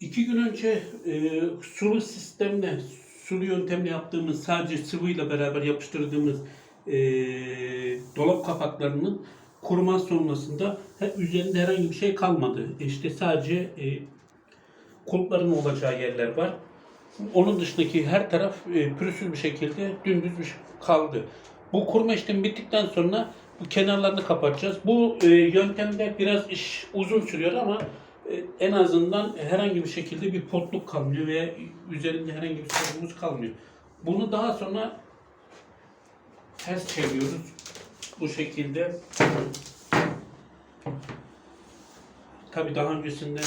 İki gün önce e, sulu sistemle, sulu yöntemle yaptığımız sadece sıvıyla beraber yapıştırdığımız e, dolap kapaklarının kuruma sonrasında he- üzerinde herhangi bir şey kalmadı. İşte sadece e, kulpların olacağı yerler var. Onun dışındaki her taraf e, pürüzsüz bir şekilde dümdüz bir şey kaldı. Bu kurma işlemi bittikten sonra bu kenarlarını kapatacağız. Bu e, yöntemde biraz iş uzun sürüyor ama en azından herhangi bir şekilde bir potluk kalmıyor veya üzerinde herhangi bir sorunumuz kalmıyor. Bunu daha sonra ters çeviriyoruz. Bu şekilde. Tabi daha öncesinde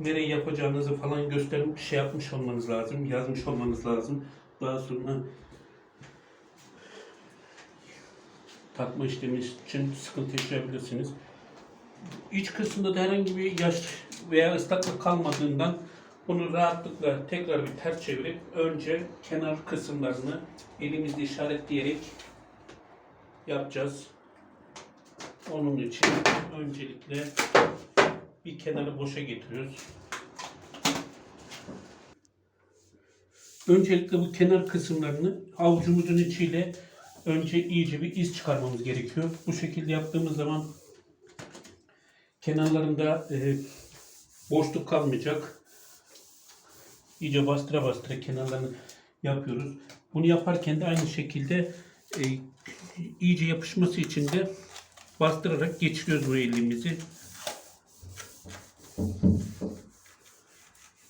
nereyi yapacağınızı falan gösterip şey yapmış olmanız lazım, yazmış olmanız lazım. Daha sonra takma işlemi için sıkıntı yaşayabilirsiniz. İç kısmında da herhangi bir yaş veya ıslaklık kalmadığından bunu rahatlıkla tekrar bir ters çevirip önce kenar kısımlarını elimizle işaretleyerek yapacağız. Onun için öncelikle bir kenarı boşa getiriyoruz. Öncelikle bu kenar kısımlarını avucumuzun içiyle önce iyice bir iz çıkarmamız gerekiyor. Bu şekilde yaptığımız zaman kenarlarında e, boşluk kalmayacak. İyice bastıra bastıra kenarlarını yapıyoruz. Bunu yaparken de aynı şekilde e, iyice yapışması için de bastırarak geçiriyoruz bu elimizi.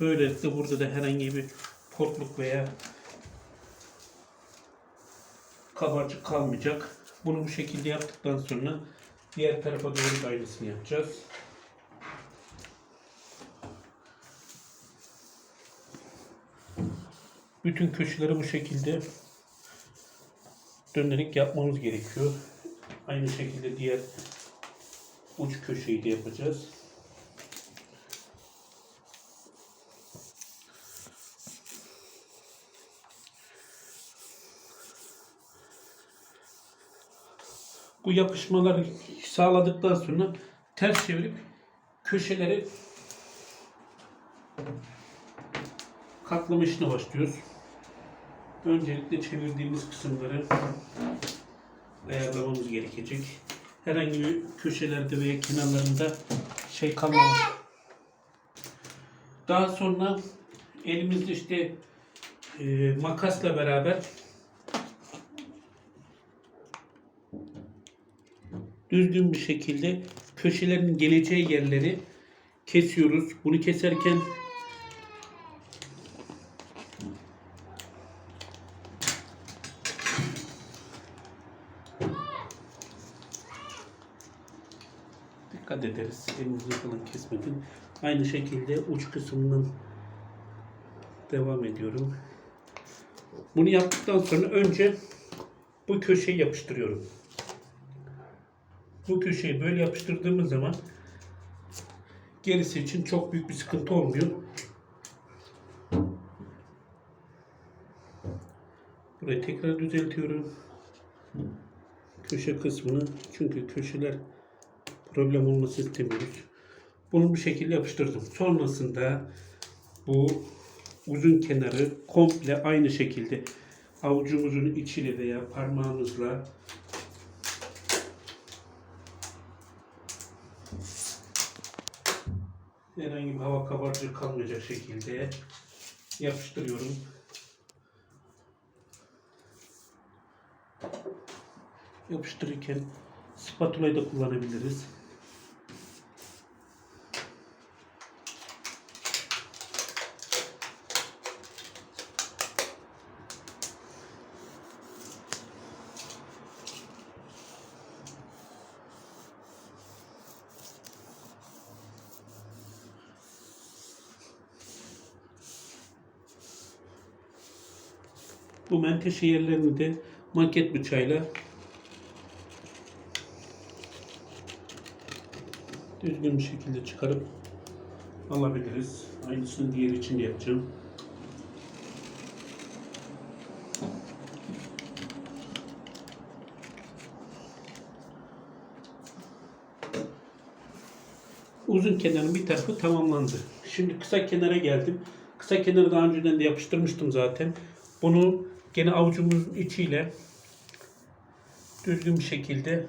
Böylelikle burada da herhangi bir potluk veya kabarcık kalmayacak. Bunu bu şekilde yaptıktan sonra diğer tarafa doğru da aynısını yapacağız. Bütün köşeleri bu şekilde dönerek yapmamız gerekiyor. Aynı şekilde diğer uç köşeyi de yapacağız. Bu yapışmaları sağladıktan sonra ters çevirip köşeleri katlama işine başlıyoruz. Öncelikle çevirdiğimiz kısımları ayarlamamız gerekecek. Herhangi bir köşelerde veya kenarlarında şey kalmamış. Daha sonra elimizde işte e, makasla beraber düzgün bir şekilde köşelerin geleceği yerleri kesiyoruz. Bunu keserken dikkat ederiz. Elimizi falan kesmeden. Aynı şekilde uç kısmından devam ediyorum. Bunu yaptıktan sonra önce bu köşeyi yapıştırıyorum. Bu köşeyi böyle yapıştırdığımız zaman gerisi için çok büyük bir sıkıntı olmuyor. Burayı tekrar düzeltiyorum. Köşe kısmını çünkü köşeler problem olması istemiyoruz. Bunu bu şekilde yapıştırdım. Sonrasında bu uzun kenarı komple aynı şekilde avucumuzun içiyle veya parmağımızla herhangi bir hava kabarcığı kalmayacak şekilde yapıştırıyorum. Yapıştırırken spatulayı da kullanabiliriz. Bu menteşe yerlerini de maket bıçağıyla düzgün bir şekilde çıkarıp alabiliriz. Aynısını diğer için yapacağım. Uzun kenarın bir tarafı tamamlandı. Şimdi kısa kenara geldim. Kısa kenarı daha önceden de yapıştırmıştım zaten. Bunu gene avucumuzun içiyle düzgün bir şekilde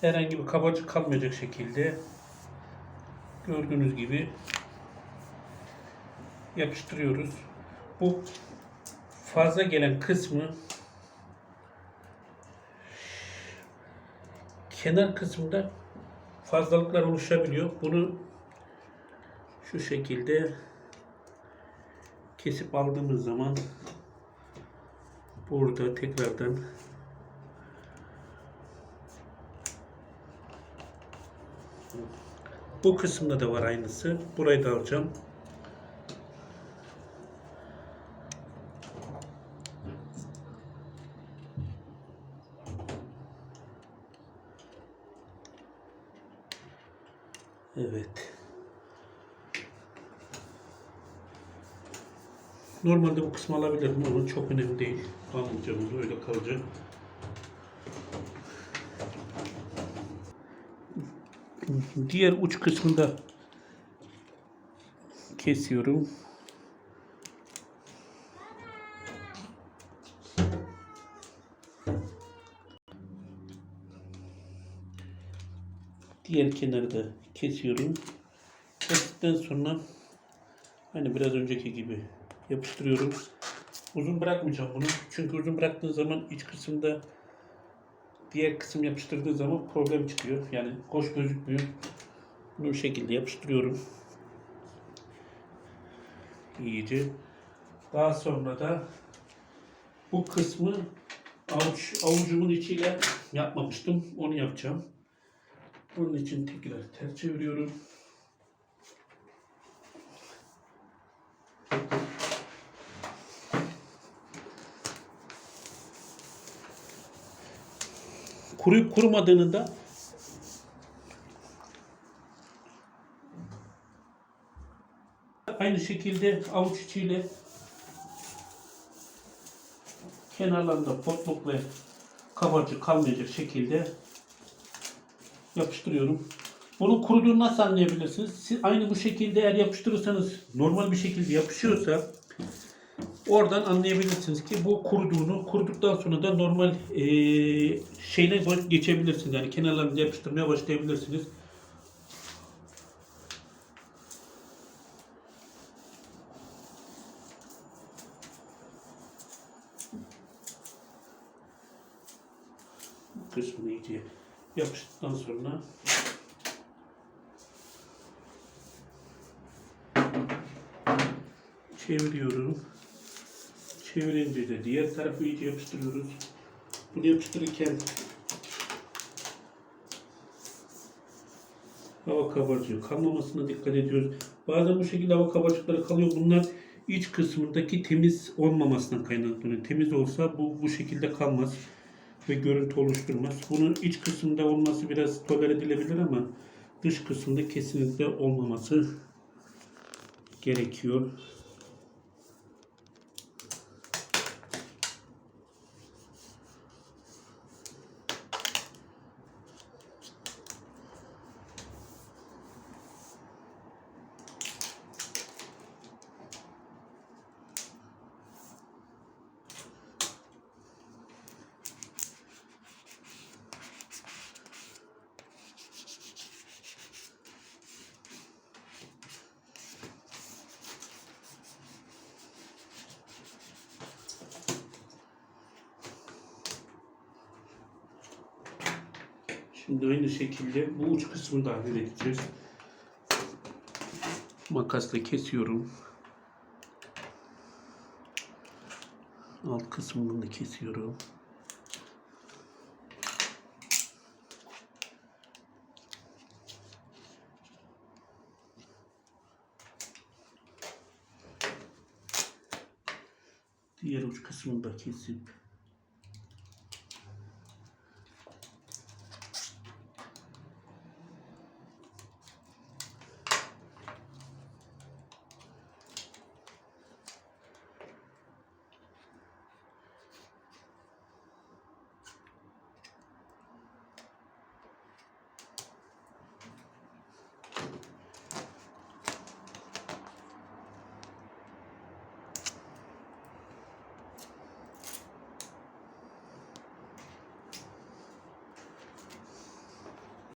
herhangi bir kabarcık kalmayacak şekilde gördüğünüz gibi yapıştırıyoruz. Bu fazla gelen kısmı kenar kısmında fazlalıklar oluşabiliyor. Bunu şu şekilde kesip aldığımız zaman burada tekrardan bu kısımda da var aynısı. Burayı da alacağım. Normalde bu kısmı alabilirim ama çok önemli değil. Almayacağımız öyle kalacak. Diğer uç kısmında kesiyorum. Diğer kenarı da kesiyorum. Kestikten sonra hani biraz önceki gibi yapıştırıyorum. Uzun bırakmayacağım bunu. Çünkü uzun bıraktığın zaman iç kısımda diğer kısım yapıştırdığı zaman problem çıkıyor. Yani hoş gözükmüyor. Bunu bu şekilde yapıştırıyorum. İyice. Daha sonra da bu kısmı avuç, avucumun içiyle yapmamıştım. Onu yapacağım. Bunun için tekrar ters çeviriyorum. Kuruyup kurumadığını da aynı şekilde avuç içiyle kenarlarında potluk ve kabarcık kalmayacak şekilde yapıştırıyorum. Bunu kuruduğunu nasıl anlayabilirsiniz? Siz aynı bu şekilde eğer yapıştırırsanız normal bir şekilde yapışıyorsa oradan anlayabilirsiniz ki bu kuruduğunu kuruduktan sonra da normal eee şeyine geçebilirsiniz. Yani kenarlarını yapıştırmaya başlayabilirsiniz. Kısmını iyice yapıştıktan sonra çeviriyorum. Çevirince de diğer tarafı iyice yapıştırıyoruz. Bunu yapıştırırken hava kabarcığı kalmamasına dikkat ediyoruz. Bazen bu şekilde hava kabarcıkları kalıyor. Bunlar iç kısmındaki temiz olmamasından kaynaklanıyor. Temiz olsa bu bu şekilde kalmaz ve görüntü oluşturmaz. Bunun iç kısmında olması biraz toler edilebilir ama dış kısmında kesinlikle olmaması gerekiyor. Şimdi aynı şekilde bu uç kısmını da halledeceğiz. Makasla kesiyorum. Alt kısmını da kesiyorum. Diğer uç kısmını da kesip